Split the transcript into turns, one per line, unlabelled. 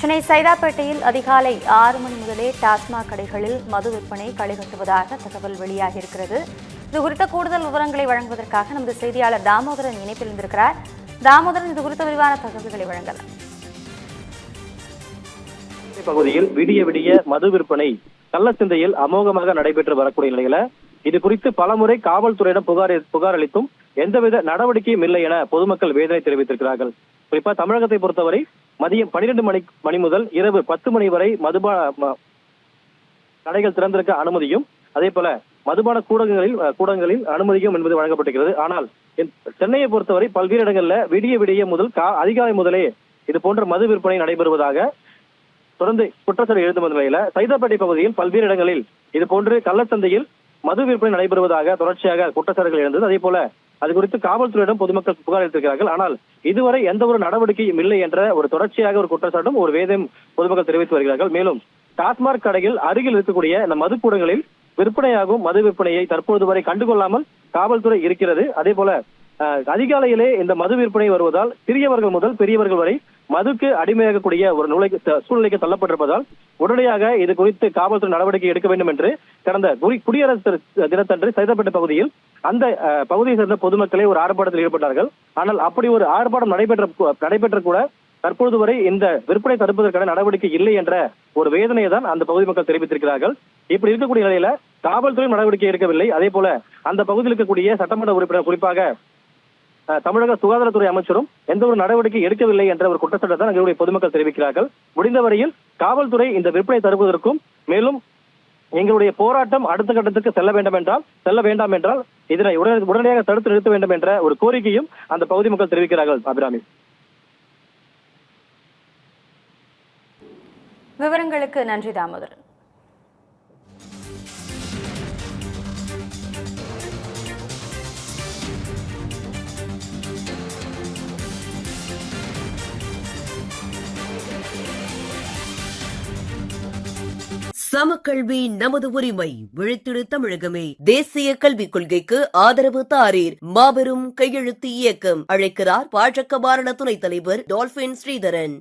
சென்னை சைதாப்பேட்டையில் அதிகாலை ஆறு மணி முதலே டாஸ்மாக் கடைகளில் மது விற்பனை களைகட்டுவதாக தகவல் வெளியாகியிருக்கிறது. இது குறித்த கூடுதல் விவரங்களை வழங்குவதற்காக நமது செய்தியாளர் தாமோதரன் இணைப்பில் இருந்திருக்கிறார். தாமோதரன் இது குறித்த விரிவான தகவல்களை வழங்கலாம்.
பகுதியில் விடிய விடிய மது விற்பனை கள்ளச்சந்தையில் அமோகமாக நடைபெற்று வரக்கூடிய நிலையில இது குறித்து பலமுறை காவல்துறையிடம் புகார் புகார் அளித்தும் எந்தவித நடவடிக்கையும் இல்லை என பொதுமக்கள் வேதனை தெரிவித்திருக்கிறார்கள். குறிப்பா தமிழகத்தை பொறுத்தவரை மதியம் பனிரெண்டு மணி மணி முதல் இரவு பத்து மணி வரை மதுபான ம- கடைகள் திறந்திருக்க அனுமதியும் அதே போல மதுபான கூடங்களில் கூடங்களில் அனுமதியும் என்பது வழங்கப்பட்டிருக்கிறது. ஆனால் சென்னையை பொறுத்தவரை பல்வேறு இடங்கள்ல விடிய விடிய முதல் கா- அதிகாலை முதலே இது போன்ற மது விற்பனை நடைபெறுவதாக தொடர்ந்து குற்றச்சாட்டு எழுந்து வந்த நிலையில சைதாப்பேட்டை பகுதியில் பல்வேறு இடங்களில் இது போன்று கள்ளச்சந்தையில் மது விற்பனை நடைபெறுவதாக தொடர்ச்சியாக குற்றச்சாட்டுகள் எழுந்தது. அதே போல அது குறித்து காவல்துறையிடம் பொதுமக்கள் புகார் அளித்திருக்கிறார்கள். ஆனால் இதுவரை எந்த ஒரு நடவடிக்கையும் இல்லை என்ற ஒரு தொடர்ச்சியாக ஒரு குற்றச்சாட்டும் ஒரு வேதம் பொதுமக்கள் தெரிவித்து வருகிறார்கள். மேலும் டாஸ்மாக் கடையில் அருகில் இருக்கக்கூடிய இந்த மதுக்கூடங்களில் விற்பனையாகும் மது விற்பனையை தற்போது வரை கண்டுகொள்ளாமல் காவல்துறை இருக்கிறது. அதே போல அதிகாலையிலே இந்த மது விற்பனை வருவதால் சிறியவர்கள் முதல் பெரியவர்கள் வரை மதுக்கு அடிமையாகக்கூடிய ஒரு நுழை சூழ்நிலைக்கு தள்ளப்பட்டிருப்பதால் உடனடியாக இது குறித்து காவல்துறை நடவடிக்கை எடுக்க வேண்டும் என்று கடந்த குடி- குடியரசு தினத்தன்று சைதாப்பேட்டை பகுதியில் அந்த பகுதியை சேர்ந்த பொதுமக்களே ஒரு ஆர்ப்பாட்டத்தில் ஈடுபட்டார்கள். ஆனால் அப்படி ஒரு ஆர்ப்பாட்டம் நடைபெற்ற நடைபெற்ற கூட தற்பொழுது வரை இந்த விற்பனை தடுப்பதற்கான நடவடிக்கை இல்லை என்ற ஒரு வேதனையை தான் அந்த பகுதி மக்கள் தெரிவித்திருக்கிறார்கள். இப்படி இருக்கக்கூடிய நிலையில காவல்துறை நடவடிக்கை எடுக்கவில்லை. அதே போல அந்த பகுதியில் இருக்கக்கூடிய சட்டமன்ற உறுப்பினர் குறிப்பாக தமிழக சுகாதாரத்துறை அமைச்சரும் எந்த ஒரு நடவடிக்கை எடுக்கவில்லை என்ற ஒரு குற்றச்சாட்டை தான் எங்களுடைய பொதுமக்கள் தெரிவிக்கிறார்கள். முடிந்த வரையில் காவல்துறை இந்த விற்பனை தருவதற்கும் மேலும் எங்களுடைய போராட்டம் அடுத்த கட்டத்துக்கு செல்ல வேண்டும் என்றால் செல்ல வேண்டாம் என்றால் இதனை உடனே- உடனடியாக தடுத்து நிறுத்த வேண்டும் என்ற ஒரு கோரிக்கையும் அந்த பகுதி மக்கள் தெரிவிக்கிறார்கள் அபிராமி.
விவரங்களுக்கு நன்றி தாமோதரன்.
சமக்கல்வி நமது உரிமை விழித்திடு தமிழகமே. தேசிய கல்விக் கொள்கைக்கு ஆதரவு தாரீர் மாபெரும் கையெழுத்து இயக்கம். அழைக்கிறார் பாஜக மாநில துணைத் தலைவர் டால்பின் ஸ்ரீதரன்.